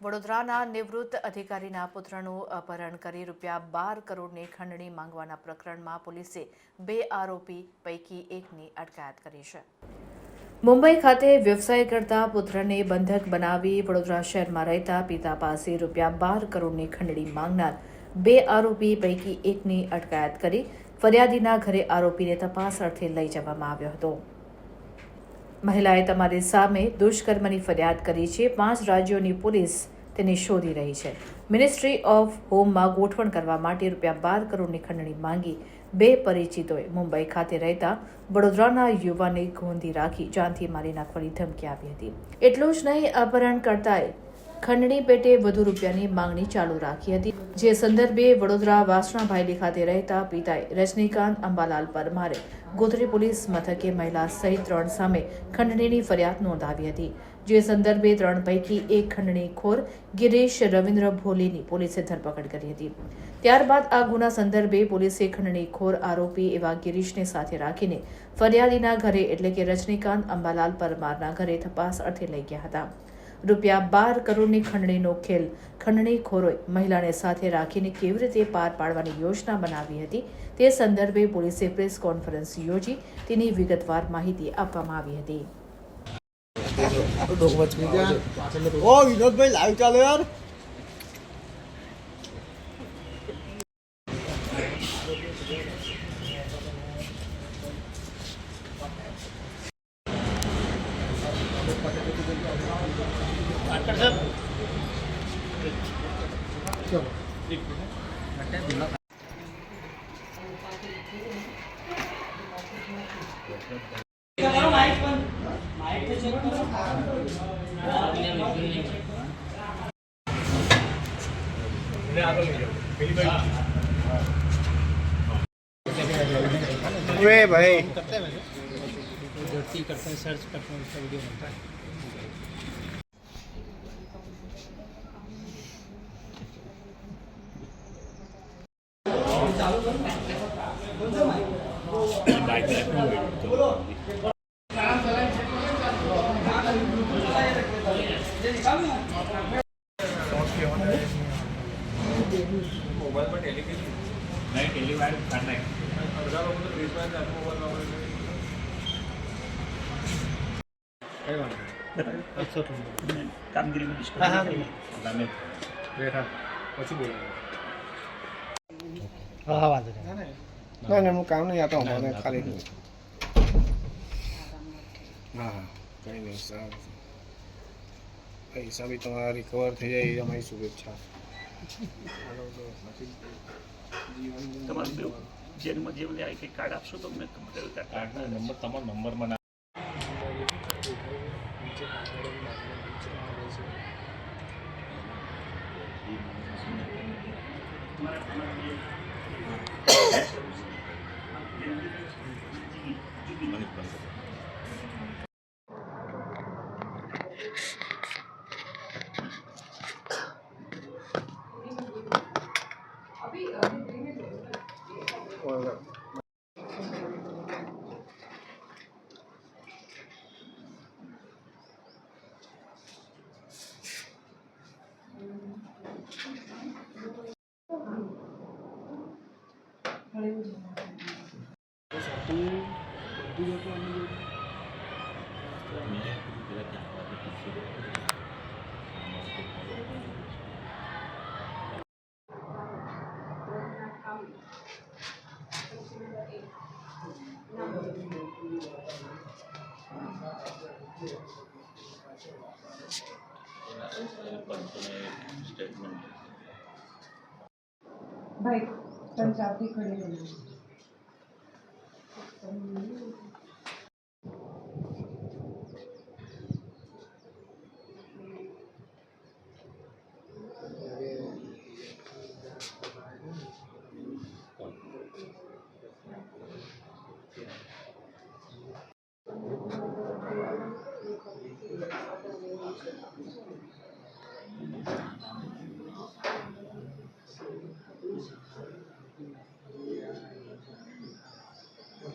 વડોદરાના નિવૃત્ત અધિકારીના પુત્રનું અપહરણ કરી રૂપિયા બાર કરોડની ખંડણી માંગવાના પ્રકરણમાં પોલીસે બે આરોપી પૈકી એકની અટકાયત કરી છે. મુંબઈ ખાતે વ્યવસાય કરતા પુત્રને બંધક બનાવી વડોદરા શહેરમાં રહેતા પિતા પાસે રૂપિયા બાર કરોડની ખંડણી માંગનાર બે આરોપી પૈકી એકની અટકાયત કરી ફરિયાદીના ઘરે આરોપીને તપાસ અર્થે લઈ જવામાં આવ્યો હતો. મહિલાએ તમારી સામે દુષ્કર્મની ફરિયાદ કરી છે. પાંચ રાજ્યોની પોલીસ તેને શોધી રહી છે. મિનિસ્ટ્રી ઓફ હોમમાં ગોઠવણ કરવા માટે રૂપિયા બાર કરોડની ખંડણી માંગી. બે પરિચિતોએ મુંબઈ ખાતે રહેતા વડોદરાના યુવાને ગોંધી રાખી. જાનથી મારી નાખવાની ધમકી આપી હતી. એટલું જ નહીં અપહરણકર્તાએ ખંડણી પેટે વધુ રૂપિયાની માંગણી ચાલુ રાખી હતી. જે સંદર્ભે વડોદરા વાસણાભાયલી ખાતે રહેતા પિતાએ રજનીકાંત અંબાલાલ પરમારે ગોધરી પોલીસ મથકે મહિલા સહિત ત્રણ સામે ખંડણીની ફરિયાદ નોંધાવી હતી. જે સંદર્ભે ત્રણ પૈકી એક ખંડણીખોર ગિરીશ રવિન્દ્ર ભોલીની પોલીસે ધરપકડ કરી હતી. ત્યારબાદ આ ગુના સંદર્ભે પોલીસે ખંડણીખોર આરોપી એવા ગિરીશને સાથે રાખીને ફરિયાદીના ઘરે એટલે કે રજનીકાંત અંબાલાલ પરમારના ઘરે તપાસ અર્થે લઈ ગયા હતા. રૂપિયા બાર કરોડની ખંડણીનો ખેલ. ખંડણીખોરોએ મહિલાને સાથે રાખીને કેવી રીતે પાર પાડવાની યોજના બનાવી હતી તે સંદર્ભે પોલીસે પ્રેસ કોન્ફરન્સ યોજી તેની વિગતવાર માહિતી આપવામાં આવી હતી. वे भाई। करते हैं सर्च करते हैं उसका वीडियो बनता है। કામગીરીમાં ડિસ્કસ હા હા વાંધો નહીં ના ના હું કામ નહીં આતો મને ખાલી હા હા કંઈ નહીં સારું. પૈસા બી તમારા રિકવર થઈ જાય એ અમારી શુભેચ્છા. તમારું જેલમાં જે લે કંઈ કાર્ડ આપશો તો મેં કયું કાર્ડ નંબર તમારો 네? 많이 봤어요. મને ભાઈ પંજાબી કઢી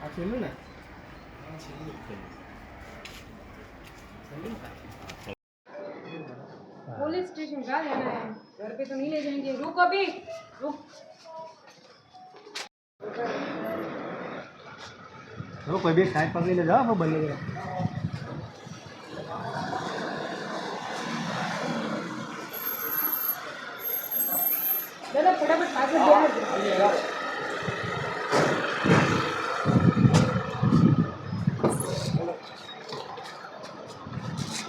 આ છેલ્લું ને पुलिस स्टेशन जा रहे हैं घर पे तो नहीं ले जाएंगे रुक अभी रुक તો કોઈ બી સાઈડ પકડીને જાઓ આપણે બંને જણા दादा फटाफट पागल बिहार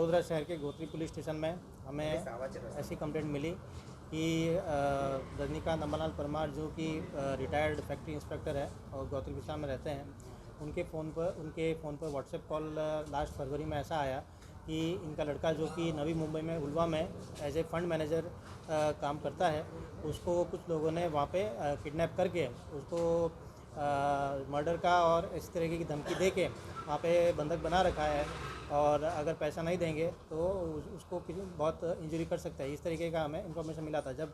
वडोदरा शहर के गोत्री पुलिस स्टेशन में हमें ऐसी कंप्लेंट मिली कि रजनीकांत अमरलाल परमार जो कि रिटायर्ड फैक्ट्री इंस्पेक्टर है और गौत्री विशाल में रहते हैं उनके फ़ोन पर उनके फ़ोन पर व्हाट्सएप कॉल लास्ट फरवरी में ऐसा आया कि इनका लड़का जो कि नवी मुंबई में उल्वा में एज ए फंड मैनेजर काम करता है उसको कुछ लोगों ने वहाँ पे किडनैप करके उसको मर्डर का और इस तरीके की धमकी दे के वहाँ पे बंधक बना रखा है और अगर पैसा नहीं देंगे तो उस- उसको बहुत इंजरी कर सकता है। इस तरीके का हमें इन्फॉर्मेशन मिला था। जब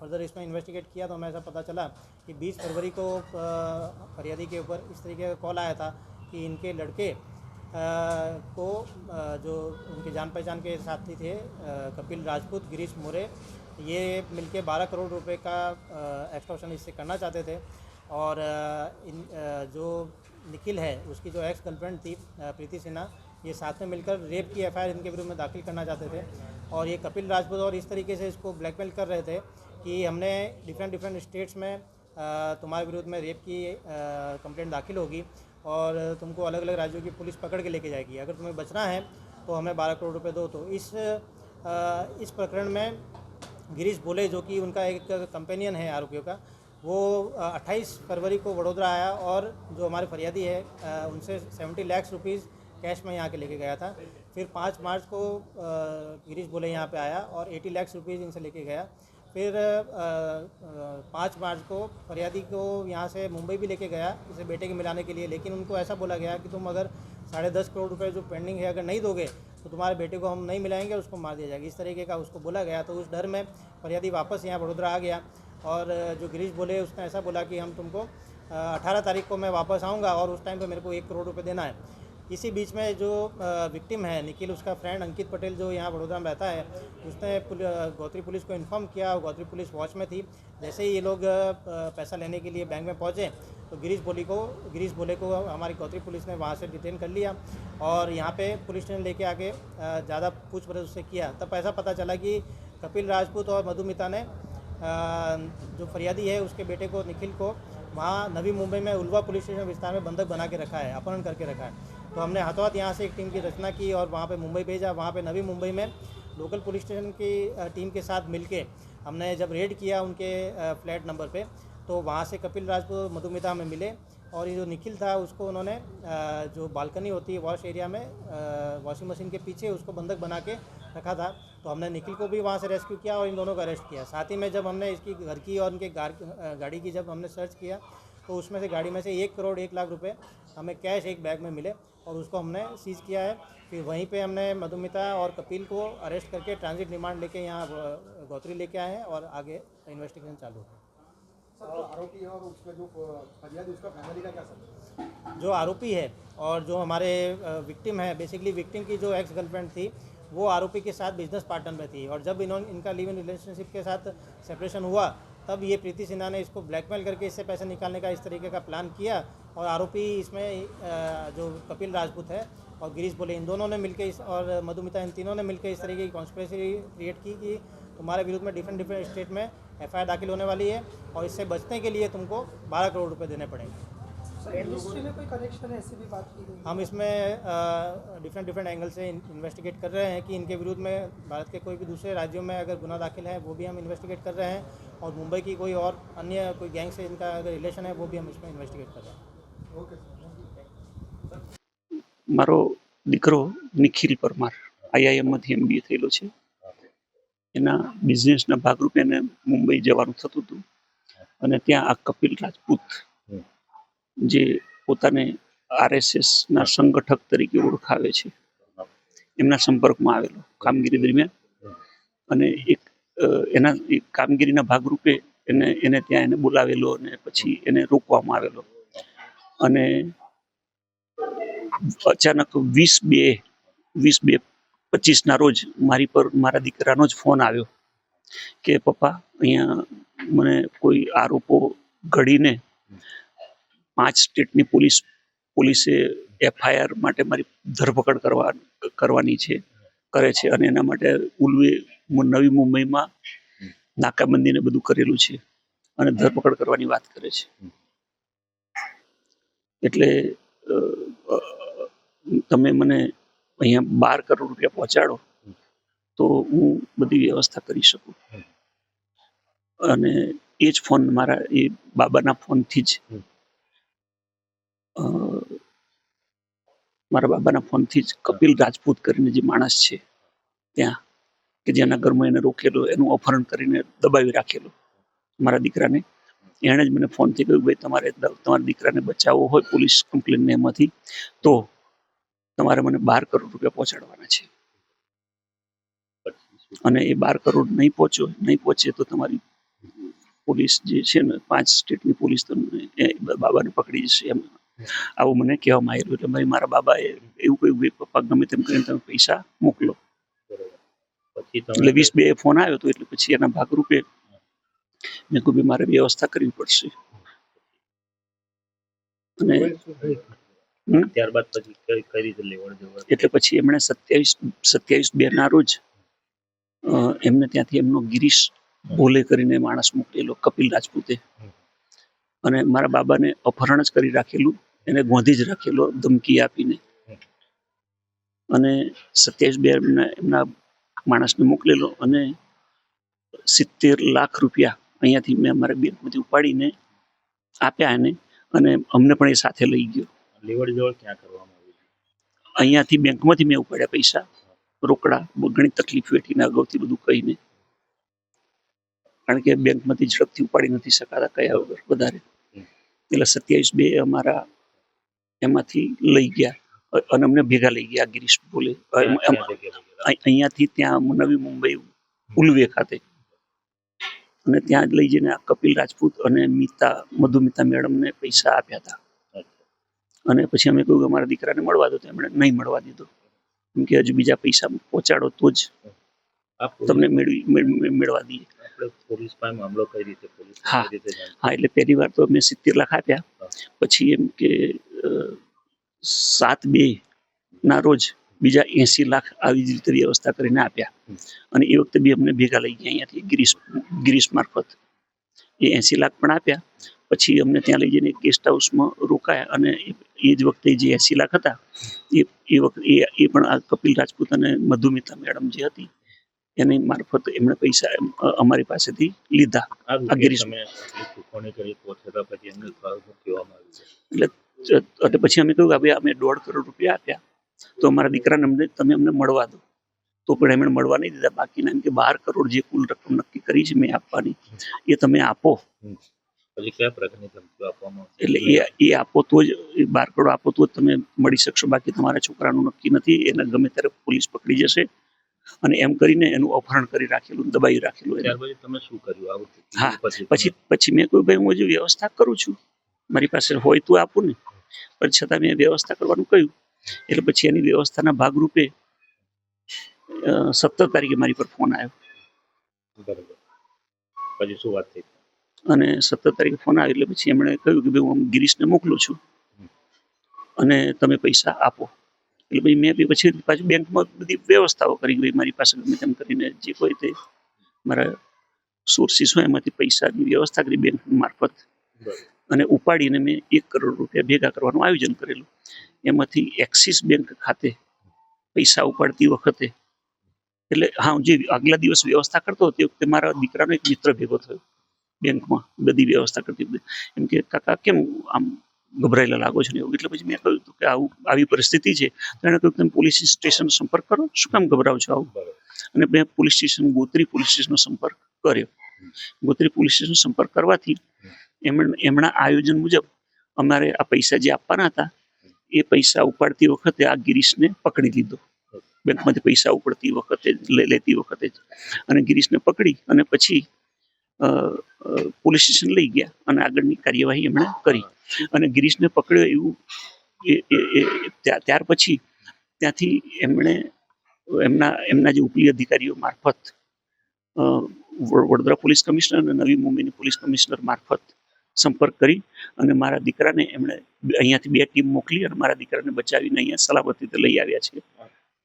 फर्दर इसमें इन्वेस्टिगेट किया तो हमें ऐसा पता चला कि 20 फरवरी को फरियादी के ऊपर इस तरीके का कॉल आया था कि इनके लड़के को जो उनके जान पहचान के साथी थे कपिल राजपूत, गिरीश मोरे, ये मिलके 12 करोड़ रुपए का एक्सटॉर्शन इससे करना चाहते थे। और इन जो निखिल है, उसकी जो एक्स गर्लफ्रेंड थी प्रीति सिन्हा, ये साथ में मिलकर रेप की एफआईआर इनके विरुद्ध में दाखिल करना चाहते थे। और ये कपिल राजपूत और इस तरीके से इसको ब्लैकमेल कर रहे थे कि हमने डिफरेंट डिफरेंट स्टेट्स में तुम्हारे विरुद्ध में रेप की कंप्लेंट दाखिल होगी और तुमको अलग अलग राज्यों की पुलिस पकड़ के लेके जाएगी। अगर तुम्हें बचना है तो हमें बारह करोड़ रुपए दो। तो इस इस प्रकरण में गिरीश बोले, जो कि उनका एक कंपेनियन है आरोपियों का वो अ, 28 फरवरी को वडोदरा आया और जो हमारे फरियादी है उनसे 70 लाख रुपीज़ कैश में यहाँ के लेके गया था। फिर 5 मार्च को गिरीश बोले यहाँ पे आया और 80 लाख रुपीज़ इनसे लेके गया। फिर पाँच मार्च को फरियादी को यहाँ से मुंबई भी लेके गया इसे बेटे के मिलाने के लिए। लेकिन उनको ऐसा बोला गया कि तुम अगर साढ़े दस करोड़ रुपए जो पेंडिंग है अगर नहीं दोगे तो तुम्हारे बेटे को हम नहीं मिलाएँगे उसको मार दिया जाएगा। इस तरीके का उसको बोला गया। तो उस डर में फरियादी वापस यहाँ वडोदरा आ गया। और जो गिरीश बोले, उसने ऐसा बोला कि हम तुमको अठारह तारीख को मैं वापस आऊँगा और उस टाइम पर मेरे को एक करोड़ रुपये देना है। इसी बीच में जो विक्टिम है, निखिल, उसका फ्रेंड अंकित पटेल जो यहाँ वडोदरा में रहता है, उसने गौत्री पुलिस को इन्फॉर्म किया और गौत्री पुलिस वॉच में थी। जैसे ही ये लोग पैसा लेने के लिए बैंक में पहुँचे तो गिरीश बोली को, गिरीश बोले को हमारी गौत्री पुलिस ने वहाँ से डिटेन कर लिया और यहाँ पे पुलिस स्टेशन लेके आके ज़्यादा पूछपरछ उससे किया। तब ऐसा पता चला कि कपिल राजपूत और मधुमिता ने जो फरियादी है, उसके बेटे को, निखिल को, वहाँ नवी मुंबई में उल्वा पुलिस स्टेशन विस्तार में बंधक बना के रखा है, अपहरण करके रखा है। तो हमने हाथों हाथ यहाँ से एक टीम की रचना की और वहाँ पे मुंबई भेजा। वहाँ पे नवी मुंबई में लोकल पुलिस स्टेशन की टीम के साथ मिलके हमने जब रेड किया उनके फ्लैट नंबर पे तो वहाँ से कपिल राजपूत, मधुमिता में मिले और ये जो निखिल था, उसको उन्होंने जो बालकनी होती है वॉश एरिया में वॉशिंग मशीन के पीछे उसको बंधक बना के रखा था तो हमने निखिल को भी वहाँ से रेस्क्यू किया और इन दोनों को अरेस्ट किया। साथ ही में जब हमने इसकी घर की और उनके गाड़ी की जब हमने सर्च किया तो उसमें से गाड़ी में से एक करोड़ एक लाख रुपए हमें कैश एक बैग में मिले और उसको हमने सीज़ किया है। फिर वहीं पे हमने मधुमिता और कपिल को अरेस्ट करके ट्रांजिट रिमांड लेके यहाँ गौत्री लेके आए हैं और आगे इन्वेस्टिगेशन चालू है आरोपी और उसका जो फरियादी उसका फैमिली का क्या सब जो आरोपी है और जो हमारे विक्टिम है बेसिकली विक्टिम की जो एक्स गर्लफ्रेंड थी वो आरोपी के साथ बिज़नेस पार्टनर में थी और जब इन्होंने इनका लिव इन रिलेशनशिप के साथ सेपरेशन हुआ, तब ये प्रीति सिन्हा ने इसको ब्लैकमेल करके इससे पैसे निकालने का इस तरीके का प्लान किया और आरोपी इसमें जो कपिल राजपूत है और गिरीश बोले, इन दोनों ने मिलकर इस और मधुमिता, इन तीनों ने मिलकर इस तरीके की कॉन्स्परेसी क्रिएट की कि तुम्हारे विरुद्ध में डिफरेंट डिफरेंट स्टेट में एफआईआर दाखिल होने वाली है और इससे बचने के लिए तुमको बारह करोड़ रुपये देने पड़ेंगे। हम इसमें डिफरेंट डिफरेंट एंगल से इन्वेस्टिगेट कर रहे हैं कि इनके विरुद्ध में भारत के कोई भी दूसरे राज्यों में अगर गुना दाखिल है वो भी हम इन्वेस्टिगेट कर रहे हैं और मुंबई की कोई और अन्य कोई गैंग से इनका अगर रिलेशन है वो भी हम इसमें इन्वेस्टिगेट कर रहे हैं ओके सर મારો દીકરો નિખિલ પરમાર આઈઆઈએમમાંથી એમબીએ થયેલો છે એના બિઝનેસના ભાગરૂપે એને મુંબઈ જવાનું થતું હતું અને ત્યાં આ કપિલ રાજપૂત જે પોતાને આરએસએસના સંગઠક તરીકે ઓળખાવે છે. એમના સંપર્કમાં આવેલો કામગીરી દરમિયાન. અને એક એના કામગીરીના ભાગરૂપે એને એને ત્યાં એને બોલાવેલો અને પછી એને રોકવામાં આવેલો. અને અચાનક વીસ બે વીસ બે પચીસના રોજ મારી પર, મારા દીકરાનો જ ફોન આવ્યો કે, પપ્પા, અહીંયા મને કોઈ આરોપો ઘડીને પાંચ સ્ટેટની પોલીસ પોલીસે એફઆઈઆર માટે મારી ધરપકડ કરવા કરવાની છે કરે છે અને એના માટે ઉલવે નવી મુંબઈમાં નાકાબંધીને બધું કરેલું છે અને ધરપકડ કરવાની વાત કરે છે. એટલે તમે મને અહીંયા બાર કરોડ રૂપિયા પહોંચાડો તો હું બધી વ્યવસ્થા કરી શકું. અને એ જ ફોન મારા એ બાબાના ફોનથી જ મારા બાબાના ફોનથી જ કપિલ રાજપૂત કરીને જે માણસ છે ત્યાં, કે જેના ઘરમાં એને રોકેલો, એનું અપહરણ કરીને દબાવી રાખેલો. મારા દીકરાને. એણે જ મને ફોનથી કહ્યું, ભાઈ, તમારે તમારા દીકરાને બચાવવો હોય પોલીસ કમ્પ્લેનને એમાંથી, તો તમારે મને બાર કરોડ રૂપિયા પહોંચાડવાના છે. અને એ બાર કરોડ નહીં પહોંચો નહીં પહોંચે તો તમારી પોલીસ જે છે ને, પાંચ સ્ટેટની પોલીસ તમને બાબાને પકડી જશે એમ આવું મને કહેવામાં આવેલું એટલે ભાઈ મારા બાબાએ એવું કહ્યું પપ્પા ગમે તેમ કરીને તમે પૈસા મોકલો. એટલે વીસ બે ફોન આવ્યો હતો એટલે પછી એના ભાગરૂપે મેં કહ્યું મારે વ્યવસ્થા કરવી પડશે. અને ત્યારબાદ પછી કઈ કઈ રીતે લેવડ દેવડ? એટલે પછી એમણે સત્યાવીસ સત્યાવીસ બે ના રોજ એમને ત્યાંથી એમનો ગિરીશ ભોલે કરીને માણસ મોકલેલો કપિલ રાજપૂતે. અને મારા બાબાને અપહરણ જ કરી રાખેલું. એને ગોંધી જ રાખેલો ધમકી આપીને. અને સત્યાવીસ બે એમના માણસને મોકલેલો અને સિત્તેર લાખ રૂપિયા અહીંયાથી મેં અમારા બેંકમાંથી ઉપાડીને આપ્યા એને અને અમને પણ એ સાથે લઈ ગયો. લેવડ દેવડ ક્યાં કરવામાં આવી? અહીંયાથી બેંકમાંથી મેં ઉપાડ્યા પૈસા રોકડા ઘણી તકલીફ વેઠીને અગાઉથી બધું કહીને. કારણ કે બેંકમાંથી ઝડપથી ઉપાડી નથી શકાતા કયા વગર વધારે. એટલે સત્યાવીસ બે અમારા એમાંથી લઈ ગયા. અને અમને ભેગા લઈ ગયા ગિરીશ બોલે અહીંયાથી ત્યાં નવી મુંબઈ ઉલવે ખાતે. અને ત્યાં જ લઈ જઈને આ કપિલ રાજપૂત અને મિતા મધુમિતા મેડમને પૈસા આપ્યા હતા. અને પછી અમે કહ્યું કે અમારા દીકરાને મળવા દો તો એમણે નહીં મળવા દીધો. કેમ કે હજુ બીજા પૈસા પહોંચાડો તો જ તમને મેળવી મેળ- મેળ- મેળવા દઈએ. આપણે પોલીસ પાસે મામલો કઈ રીતે પોલીસ હા. એટલે પહેલી વાર તો મેં સિત્તેર લાખ આપ્યા. પછી એમ કે સાત બે ના રોજ બીજા એસી લાખ આવી જ રીતે વ્યવસ્થા કરીને આપ્યા. અને એ વખતે બી અમને ભેગા લઈ ગયા અહીંયાથી ગિરીશ ગિરીશ મારફત. એ એસી લાખ પણ આપ્યા. પછી અમને ત્યાં લઈ જઈને ગેસ્ટ હાઉસમાં રોકાયા અને એ- જ વખતે જે એસી લાખ હતા એ એ વખતે એ પણ આ કપિલ રાજપૂત અને મધુમિતા મેડમ જે હતી એની મારફત એમણે પૈસા અમારી પાસેથી લીધા. આ ગિરીશ- એટલે એટલે પછી અમે કહ્યું કે ભાઈ અમે દોઢ કરોડ રૂપિયા આપ્યા. તો અમારા દીકરાને અમને તમે અમને મળવા દો. તો પણ એમણે મળવા નહીં દીધા. બાકીના એમ કે બાર કરોડ જે કુલ રકમ નક્કી કરી છે મેં આપવાની એ તમે આપો. એટલે એ એ આપો તો જ એ બાર કરોડ આપો તો જ તમે મળી શકશો. બાકી તમારા છોકરાનું નક્કી નથી. એને ગમે ત્યારે પોલીસ પકડી જશે. અને એમ કરીને એનું અપહરણ કરી રાખેલું દબાવી રાખેલું તમે શું કર્યું હા, પછી પછી પછી મેં કહ્યું ભાઈ હું હજુ વ્યવસ્થા કરું છું. મારી પાસે હોય તો આપું ને. પણ છતાં મેં વ્યવસ્થા કરવાનું કહ્યું. એટલે પછી એની વ્યવસ્થાના ભાગરૂપે સત્તર તારીખે મારી પર ફોન આવ્યો. પછી શું વાત થઈ? અને સત્તર તારીખે ફોન આવ્યો એટલે પછી એમણે કહ્યું કે ભાઈ હું ગિરીશને મોકલું છું. અને તમે પૈસા આપો. એટલે ભાઈ મેં બી પછી પાછું બેંકમાં બધી વ્યવસ્થાઓ કરી ભાઈ મારી પાસે ગમે તેમ કરીને જે કોઈ તે મારા સોર્સિસ હોય એમાંથી પૈસાની વ્યવસ્થા કરી બેંક મારફત. અને ઉપાડીને મેં એક કરોડ રૂપિયા ભેગા કરવાનું આયોજન કરેલું. એમાંથી એક્સિસ બેંક ખાતે પૈસા ઉપાડતી વખતે. એટલે હા હું જે આગલા દિવસ વ્યવસ્થા કરતો હતો તે વખતે મારા દીકરાનો એક મિત્ર ભેગો થયો. બેંકમાં બધી વ્યવસ્થા કરતી એમ કે કાકા કેમ આમ ગભરાયેલા લાગો છો ને એવું. એટલે પછી મેં કહ્યું હતું કે આવું આવી પરિસ્થિતિ છે. તો એણે કહ્યું તમે પોલીસ સ્ટેશન સંપર્ક કરો. શું કામ ગભરાવ છો આવું? અને મેં પોલીસ સ્ટેશન ગોત્રી પોલીસ સ્ટેશનનો સંપર્ક કર્યો. ગોત્રી પોલીસ સ્ટેશનનો સંપર્ક કરવાથી એમણે એમના આયોજન મુજબ અમારે આ પૈસા જે આપવાના હતા એ પૈસા ઉપાડતી વખતે આ ગિરીશને પકડી લીધો. બેંકમાંથી પૈસા ઉપડતી વખતે લેતી વખતે જ. અને ગિરીશને પકડી અને પછી પોલીસ સ્ટેશન લઈ ગયા અને આગળની કાર્યવાહી એમણે કરી. અને ગિરીશને પકડ્યો એવું ત્યાર પછી ત્યાંથી એમણે એમના એમના જે ઉપલી અધિકારીઓ મારફત વડોદરા પોલીસ કમિશનર અને નવી મુંબઈની પોલીસ કમિશનર મારફત સંપર્ક કરી અને મારા દીકરાને એમણે અહીંયાથી બે ટીમ મોકલી અને મારા દીકરાને બચાવીને અહીંયા સલામત રીતે લઈ આવ્યા છે.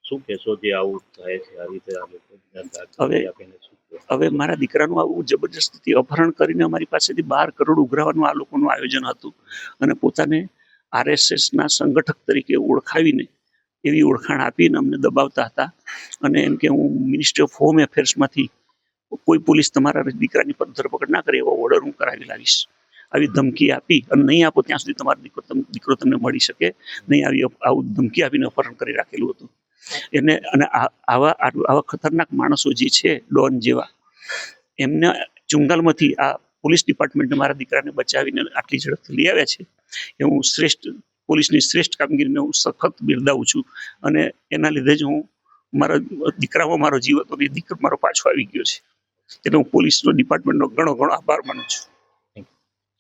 શું કહેશો જે આવું થાય છે? આ રીતે આ લોકો હવે- આપીને શું હવે મારા દીકરાનું આવું જબરજસ્તી અપહરણ કરીને અમારી પાસેથી બાર કરોડ ઉઘરાવાનું આ લોકોનું આયોજન હતું અને પોતાને આરએસએસના સંગઠક તરીકે ઓળખાવીને એવી ઓળખાણ આપીને અમને દબાવતા હતા. અને એમ કે હું મિનિસ્ટ્રી ઓફ હોમ એફેર્સમાંથી કોઈ પોલીસ તમારા દીકરાની પર ધરપકડ ના કરે એવો ઓર્ડર હું કરાવી લાવીશ. આવી ધમકી આપી અને નહીં આપો ત્યાં સુધી તમારો દીકરો દીકરો તમને મળી શકે. નહીં આવી આવું ધમકી આપીને અપહરણ કરી રાખેલું હતું. એને અને આવા આવા ખતરનાક માણસો જે છે, ડોન જેવા, એમને ચુંગાલમાંથી આ પોલીસ ડિપાર્ટમેન્ટને મારા દીકરાને બચાવીને આટલી ઝડપથી લઈ આવ્યા છે. એ હું શ્રેષ્ઠ, પોલીસની શ્રેષ્ઠ કામગીરીને હું સખત બિરદાવું છું અને એના લીધે જ હું મારા દીકરામાં મારો જીવ હતો દીકરો મારો પાછો આવી ગયો છે. એટલે હું પોલીસનો ડિપાર્ટમેન્ટનો ઘણો ઘણો આભાર માનું છું.